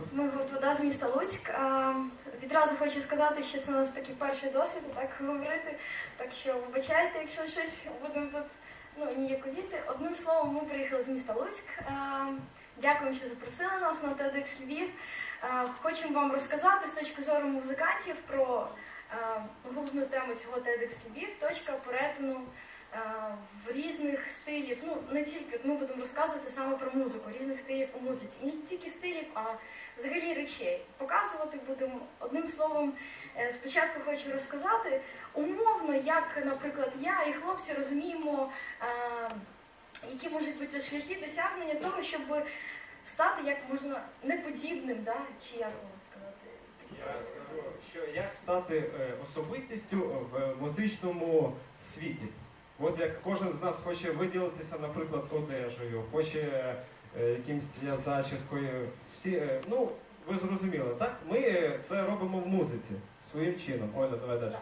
вас. Ми гурт вода з міста Луцьк. А, Відразу хочу сказати, що це у нас такий перший досвід так говорити. Так що вибачайте, якщо щось будемо тут ну, ніяковіти. Одним словом, ми приїхали з міста Луцьк. А, Дякуємо, що запросили нас на TEDx Львів. А, Хочемо вам розказати з точки зору музикантів про а, головну тему цього TEDx Львів, точка перетину в різних стилів. Ну не тільки ми будемо розказувати саме про музику, різних стилів у музиці, не тільки стилів, а взагалі речей. Показувати будемо одним словом. е, Спочатку хочу розказати умовно, як, наприклад, я і хлопці розуміємо, е, які можуть бути шляхи досягнення того, щоб стати як можна неподібним, да? чи як вам сказати. Я скажу, що як стати е, особистістю в музичному світі. От як кожен з нас хоче виділитися, наприклад, одежею, хоче е, якимсь зачіскою. Всі, е, ну, ви зрозуміли, так? Ми це робимо в музиці своїм чином. Оля, давай далі.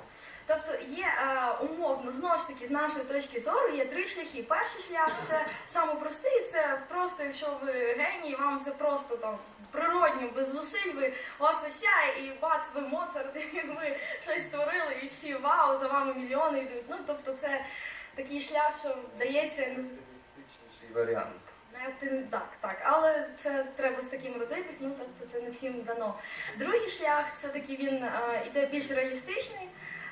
Тобто є е, умовно, знову ж таки, з нашої точки зору є три шляхи. Перший шлях це самопростий, це просто, якщо ви геній, вам це просто там природньо, без зусиль, ви вас осяє, і бац, ви Моцарт, і ви щось створили, і всі вау, за вами мільйони йдуть. Ну тобто це такий шлях, що дається Оптимістичніший варіант. не так, так, але це треба з таким родитись, ну тобто це не всім дано. Другий шлях це такий він е, іде більш реалістичний.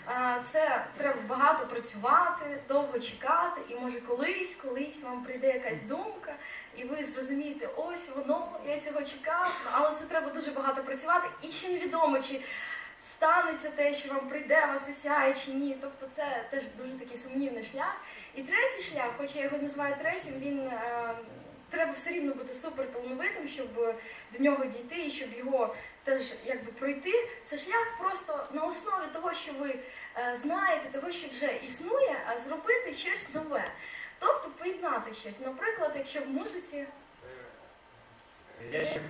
Е, Це треба багато працювати, довго чекати, і може колись, колись вам прийде якась думка, і ви зрозумієте, ось воно, я цього чекав, але це треба дуже багато працювати, і ще невідомо, чи станеться те, що вам прийде, вас осяє чи ні. Тобто це теж дуже такий сумнівний шлях. І третій шлях, хоч я його називаю третім, він е, треба все рівно бути суперталановитим, щоб до нього дійти і щоб його теж якби пройти. Це шлях просто на основі того, що ви е, знаєте, того, що вже існує, а зробити щось нове. Тобто поєднати щось. Наприклад, якщо в музиці Я ще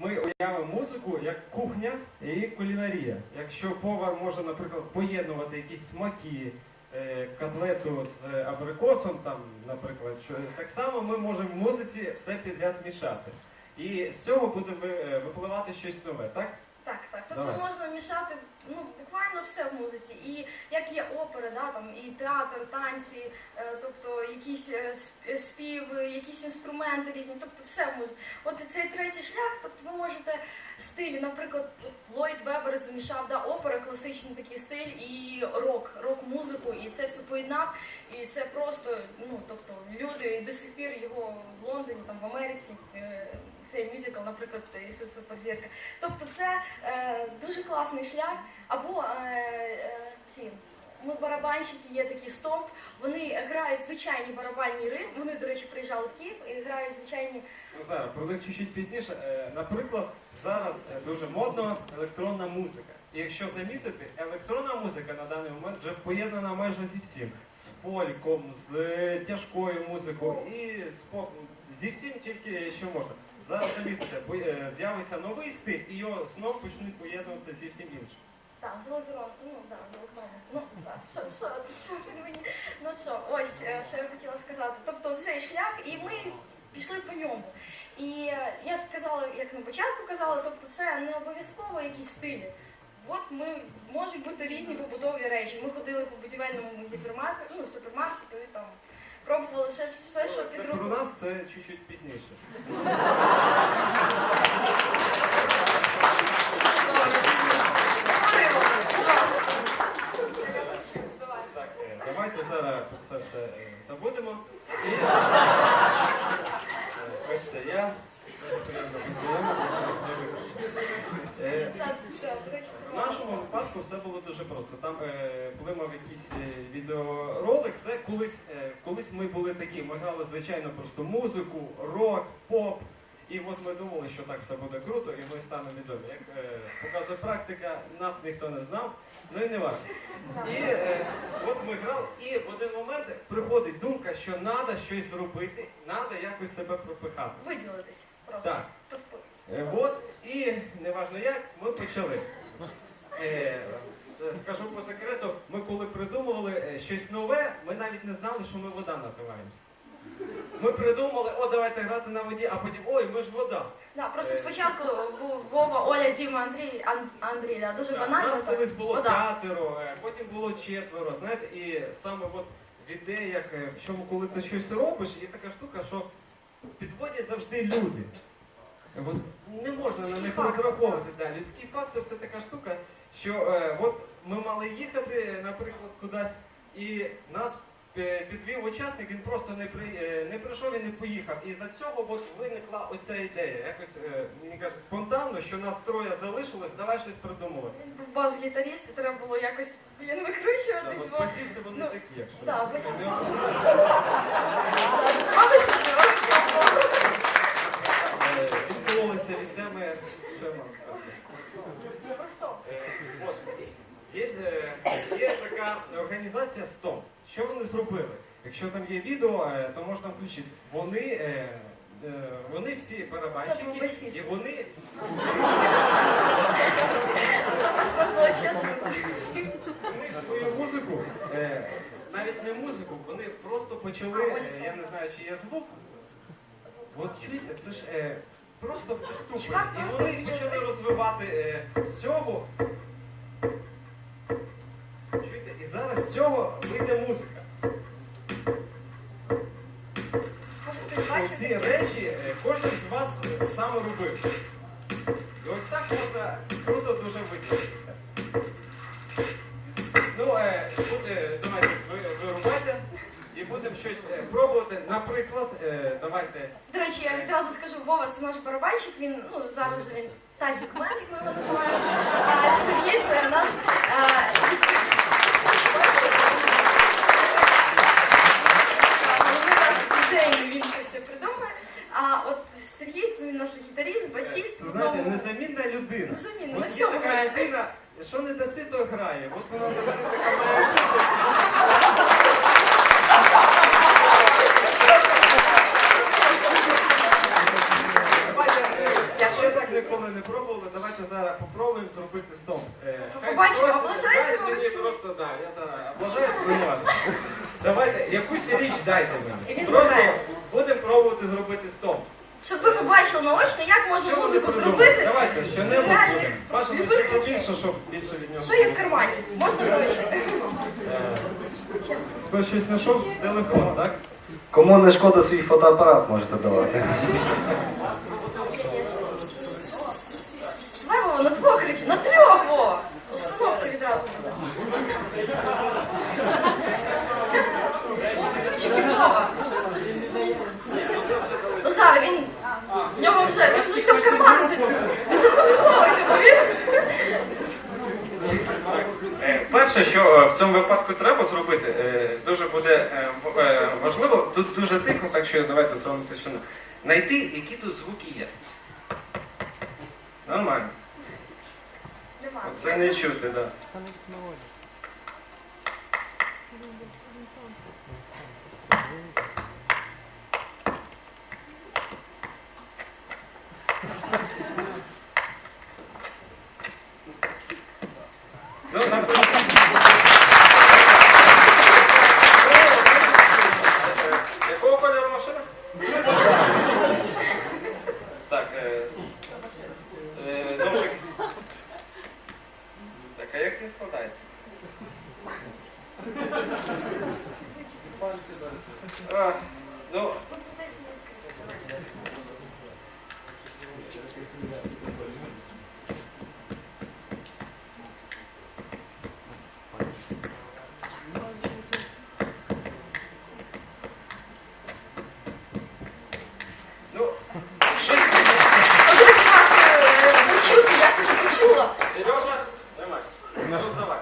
ми уявимо музику як кухня і кулінарія. Якщо повар може, наприклад, поєднувати якісь смаки, е, котлету з абрикосом, там, наприклад, що так само ми можемо в музиці все підряд мішати. І з цього буде е, випливати щось нове, так? Так, так. Тобто Давай. можна мішати ну, буквально все в музиці. І як є опера, да, там, і театр, танці, е, тобто якісь е, співи, якісь інструменти різні, тобто все в музиці. От цей третій шлях, тобто ви можете стилі, наприклад, Ллойд Вебер змішав да, опера, класичний такий стиль і рок, рок-музику, і це все поєднав. І це просто, ну тобто, люди до сих пір його в Лондоні, там в Америці. е, Цей мюзикл, наприклад, Ісус Суперзірка. Тобто це е, дуже класний шлях. Або е, е, ці барабанщики, є такий стомп. Вони грають звичайні барабанні ритми. Вони, до речі, приїжджали в Київ і грають звичайні. Ну, зараз, про них чуть-чуть пізніше. Е, Наприклад, зараз е, дуже модно електронна музика. І якщо замітити, електронна музика на даний момент вже поєднана майже зі всім. З фольком, з тяжкою музикою і з попом. Зі всім тільки що можна. Зараз замітите, бо, е, з'явиться новий стиль і його знов почнуть поєднувати зі всім іншим. Так, з електрон, ну так, з електронною. Ну так, що, що, що ти мені? Ну що, ось е, що я хотіла сказати. Тобто цей шлях, і ми пішли по ньому. І е, я ж казала, як на початку казала, тобто це не обов'язково якісь стилі. От ми можуть бути різні побутові речі. Ми ходили по будівельному гіпермаркету, ну, супермаркету і там пробували ще все, що Це під про нас це чуть-чуть пізніше. Говоримо, будь ласка. Я хочу, давай. Так, е, давайте зараз це все е, забудемо. І е, ось це я. Е, В нашому випадку все було дуже просто. Там е, коли мав якийсь е, відеоролик, це колись, е, колись ми були такі. Ми грали звичайно просто музику, рок, поп. І от ми думали, що так все буде круто, і ми станемо відомі. Як е, показує практика, нас ніхто не знав, ну і не важливо. І е, от ми грали, і в один момент приходить думка, що треба щось зробити, треба якось себе пропихати. виділитись просто. Так. Е, От, і неважно як, ми почали. Е, скажу по секрету, ми коли придумували е, щось нове, ми навіть не знали, що ми вода називаємося. Ми придумали, о, давайте грати на воді, а потім ой, ми ж вода. Да, просто спочатку був Вова, Оля, Діма, Андрій, Ан- Андрій, да, дуже Так, банально. Нас так. колись було Вода. п'ятеро, е, потім було четверо. Знаєте, і саме от в ідеях, е, в чому, коли ти щось робиш, є така штука, що підводять завжди люди. От не можна на Людський них фактор, розраховувати. Да. Людський фактор це така штука, що е, от ми мали їхати, наприклад, кудись, і нас підвів учасник, він просто не при е, не прийшов і не поїхав. І за цього от виникла оця ідея. Якось е, мені кажуть, спонтанно, що нас троє залишилось, давай щось придумувати. Він був бас-гітаріст, і треба було якось, блін, викручуватись, бо... Басісти вони ну, такі, якщо. да, басіст. Вони- А басіст, Е, від теми, що я можу сказати. Е, е, є така організація СТОМ. Що вони зробили? Якщо там є відео, е, то можна включити. Вони, е, е, вони всі барабанщики, і вони, Це просто злочин. вони свою музику, навіть не музику, вони просто почали, я не знаю, чи є звук. От чуєте, це ж просто хтось тупить. І вони почали розвивати з цього. Чуєте, і зараз з вийде музика. Ці речі е, кожен з вас е, сам робив. І ось так можна круто дуже виділитися. Ну, е, буде, давайте ви, вирубайте і будемо щось е, пробувати. Наприклад, е, давайте. До речі, я відразу скажу, Вова, це наш барабанщик, він, ну, зараз він тазік мен, як ми його називаємо. А Сергій це наш... е, головний наш ідейний, він це все придумує. А от Сергій, це він наш гітаріст, басіст. Це, знаєте, незамінна людина. Незамінна, От є така грає. людина, що не даси, то грає. От вона завжди така має бути. Е, так ніколи не пробували, давайте зараз попробуємо зробити стоп. Е, хай Побачимо, просто- облажається мені просто, да, я зараз облажаюсь, ну. Давайте, якусь річ дайте І мені. він Просто заграє. будемо пробувати зробити стоп. Щоб ви побачили наочно, як можна Що музику придумали? зробити. Давайте, з що-небудь реальних будемо. Бажано, що любих побільше, речей. щоб більше від нього. Що є в кармані? Можна гроші? Е, Хтось щось знайшов? Телефон, так? Кому не шкода свій фотоапарат можете давати. Давай, Вова, на двох речі, на трьох, Вова! Установка відразу буде. О, ключики, Вова! Ну, зараз він, в нього вже, він вже все в кармани забив. Ви запам'ятовуєте, бо він... Е, Перше, що е, в цьому випадку треба зробити, е, дуже буде е, е, важливо, тут дуже тихо, так що давайте зробимо тишину. Знайти, які тут звуки є. Нормально. Це не чути, так. Да. Ну, наприклад. Е, Якого кольору машина? Так, е, е, ножик. Так, а як він складається? А, ну, Ну, десь не відкрито, давай. ну, щось. От як Саша е, почути, я тут почула. Сережа, давай. Роздавай.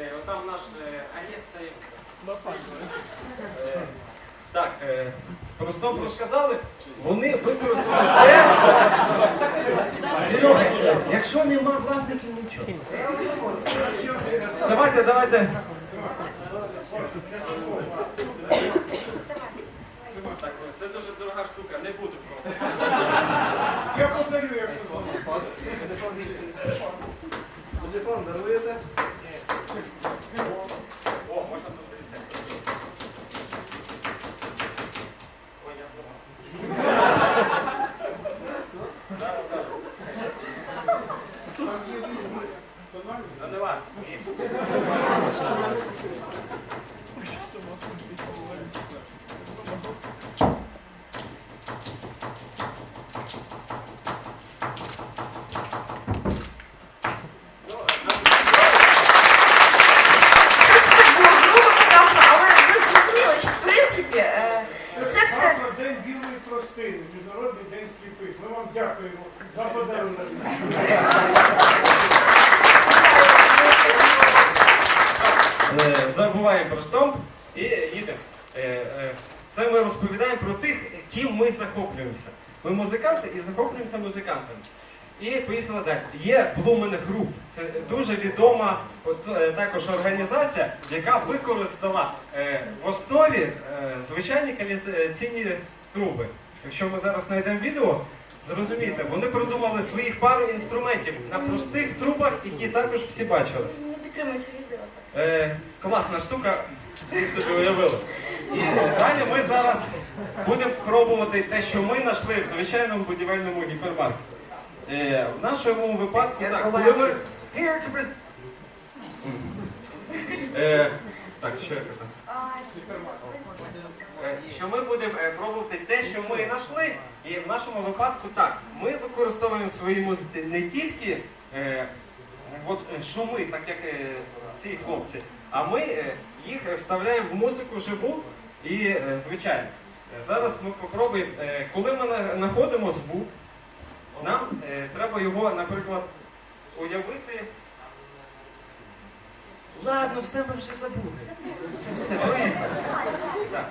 Е, Отам наш е, агент цей. Е, Так, е, просто розказали, вони використали те. Серега, якщо нема власників, нічого. Давайте, давайте. Так, це дуже дорога штука, не буду пробувати. Я подарю, якщо Телефон даруєте? О, можна тут поліцейський. Нормально? Та не вас. Ось це було грубо прекрасно, але ви зрозуміли, що в принципі е, це все. Завтра день білої тростини, Міжнародний день сліпих. Ми вам дякуємо за подарунок. Е, забуваємо про стомп і їдемо. Е, е, Це ми розповідаємо про тих, ким ми захоплюємося. Ми музиканти і захоплюємося музикантами. І поїхали далі. Є Blumen Group. Це дуже відома от, е, також організація, яка використала е, в основі е, звичайні каналізаційні труби. Якщо ми зараз знайдемо відео, зрозумієте, вони придумали своїх пару інструментів на простих трубах, які також всі бачили. Не підтримується відео. Е, класна штука, всі собі уявили. І далі ми зараз будемо пробувати те, що ми знайшли в звичайному будівельному гіпермаркеті. Е, в нашому випадку, так, коли ми... Е, так, що я казав? Е, що ми будемо е, пробувати те, що ми знайшли. І в нашому випадку так, ми використовуємо в своїй музиці не тільки е, от, е, шуми, так як е, ці хлопці, а ми е, їх вставляємо в музику живу і е, звичайно. Е, Зараз ми попробуємо, е, коли ми знаходимо звук, нам треба його, наприклад, уявити. Ладно, все ми вже забули. Все, все. Так.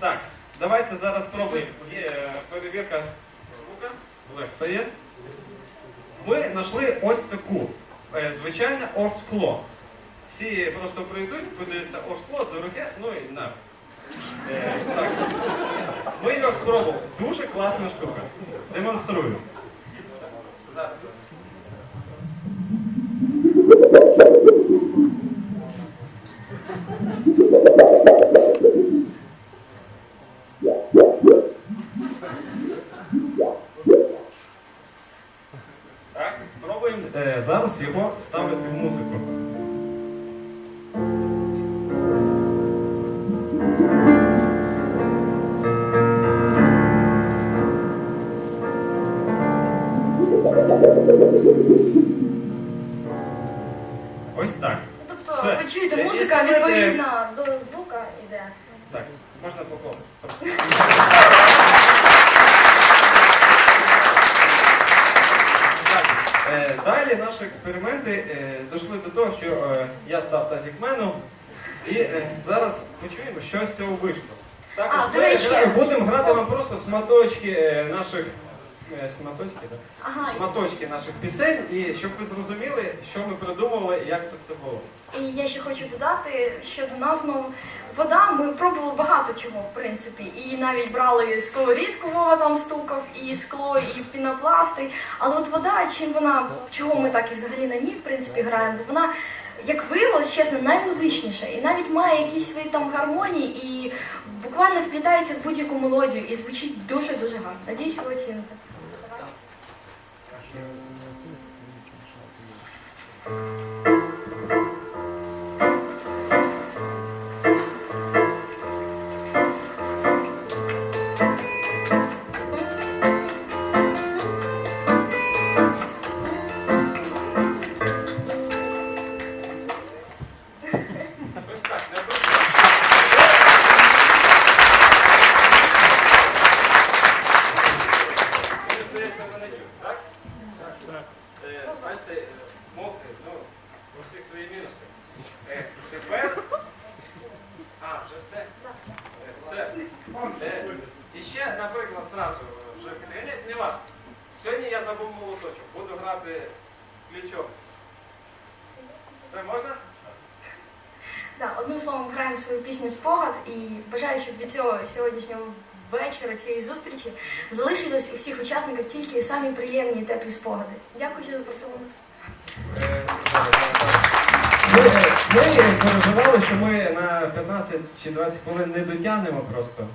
Так, давайте зараз спробуємо. Є перевірка звука. Олег, все є? Ми знайшли ось таку. Звичайне орскло. Всі просто прийдуть, подивляться орскло, дороге, ну і на. Е. Ми його спробували. Дуже класна штука. Демонструю. Ось так. Тобто Все. ви чуєте, музика відповідна до звука йде. Так, можна похлопати. Так, е, далі наші експерименти е, дійшли до того, що е, я став тазікменом, і е, зараз почуємо, що з цього вийшло. Також А, до ми речі- будемо грати вам просто сматочки е, наших. Е, Сматочки, так? Ага, Шматочки наших пісень, і щоб ви зрозуміли, що ми придумували і як це все було. І я ще хочу додати, що до нас знову вода, ми пробували багато чого, в принципі. І навіть брали сковорідку, Вова там стукав, і скло, і пінопласти. Але от вода, чим вона, чого ми так і взагалі на ній, в принципі, граємо, бо вона, як виявилось, чесно, наймузичніша. І навіть має якісь свої там гармонії і буквально вплітається в будь-яку мелодію і звучить дуже-дуже гарно. Надіюсь, ви оціните. Ось Все можна? Да, одним словом, граємо свою пісню спогад і бажаю, щоб від цього сьогоднішнього вечора, цієї зустрічі залишились у всіх учасників тільки самі приємні і теплі спогади. Дякую, що запросили нас. Ми, переживали, що ми на 15 чи 20 хвилин не дотягнемо просто.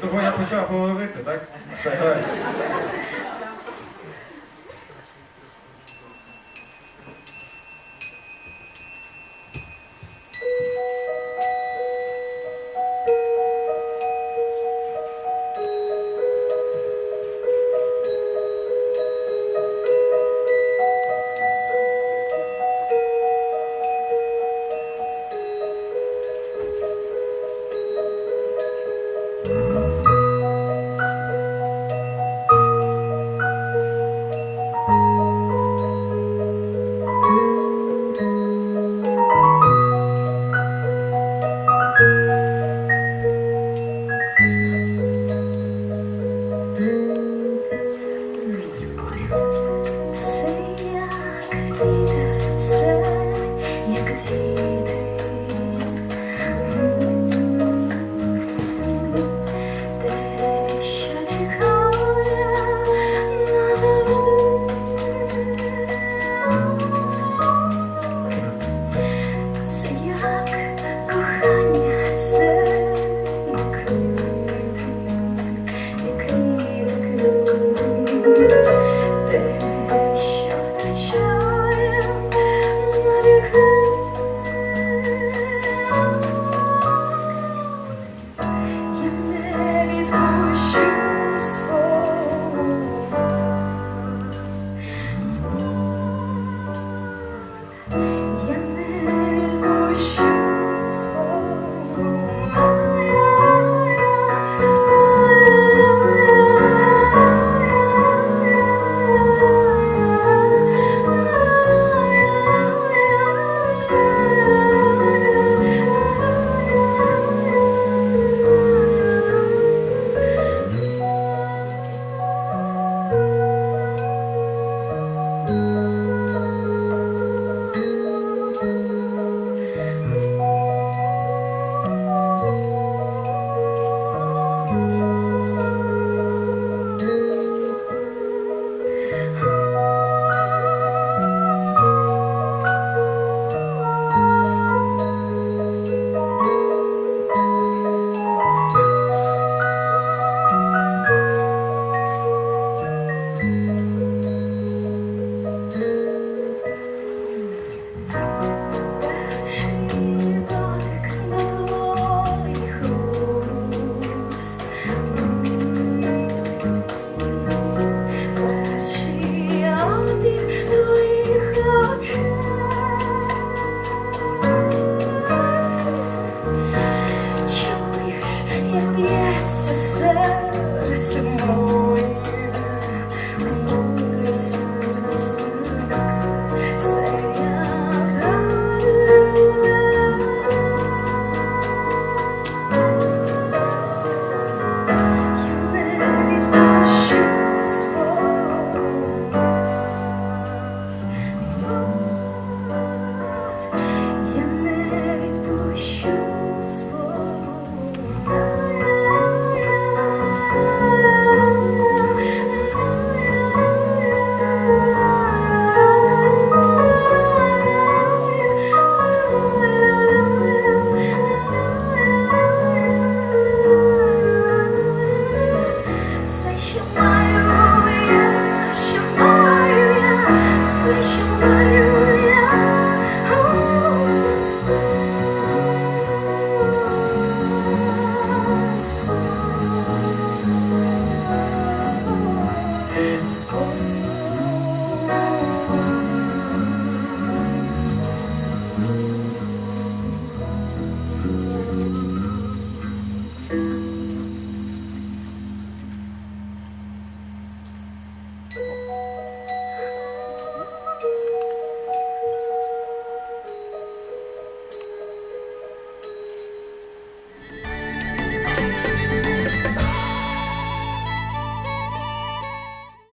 Того я почав говорити, так? Все, давай.